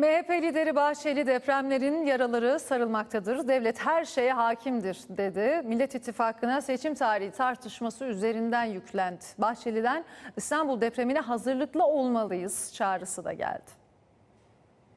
MHP lideri Bahçeli depremlerin yaraları sarılmaktadır. Devlet her şeye hakimdir dedi. Millet İttifakı'na seçim tarihi tartışması üzerinden yüklendi. Bahçeli'den İstanbul depremine hazırlıklı olmalıyız çağrısı da geldi.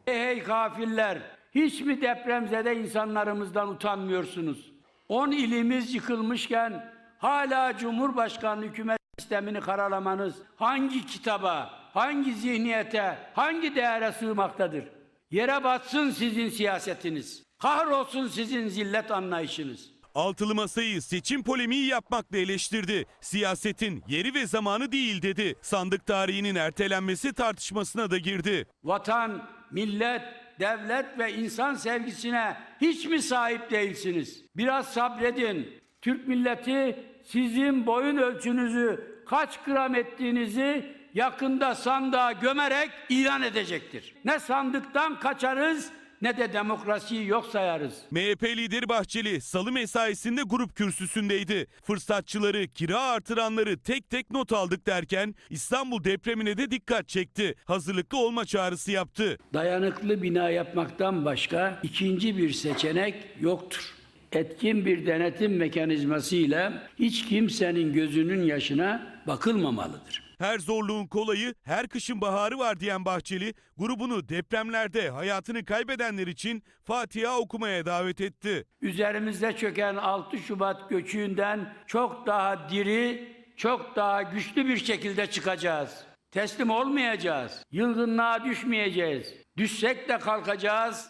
Hey gafiller, hiç mi depremzede insanlarımızdan utanmıyorsunuz? 10 ilimiz yıkılmışken hala Cumhurbaşkanlığı hükümet sistemini karalamanız hangi kitaba, hangi zihniyete, hangi değere sığmaktadır? Yere batsın sizin siyasetiniz. Kahrolsun sizin zillet anlayışınız. Altılı masayı seçim polemiği yapmakla eleştirdi. Siyasetin yeri ve zamanı değil dedi. Sandık tarihinin ertelenmesi tartışmasına da girdi. Vatan, millet, devlet ve insan sevgisine hiç mi sahip değilsiniz? Biraz sabredin. Türk milleti sizin boyun ölçünüzü kaç gram ettiğinizi yakında sandığa gömerek ilan edecektir. Ne sandıktan kaçarız ne de demokrasiyi yok sayarız. MHP lideri Bahçeli salı mesaisinde grup kürsüsündeydi. Fırsatçıları, kira artıranları tek tek not aldık derken İstanbul depremine de dikkat çekti. Hazırlıklı olma çağrısı yaptı. Dayanıklı bina yapmaktan başka ikinci bir seçenek yoktur. Etkin bir denetim mekanizması ile hiç kimsenin gözünün yaşına bakılmamalıdır. Her zorluğun kolayı, her kışın baharı var diyen Bahçeli, grubunu depremlerde hayatını kaybedenler için Fatiha okumaya davet etti. Üzerimizde çöken 6 Şubat göçüğünden çok daha diri, çok daha güçlü bir şekilde çıkacağız. Teslim olmayacağız. Yılgınlığa düşmeyeceğiz. Düşsek de kalkacağız,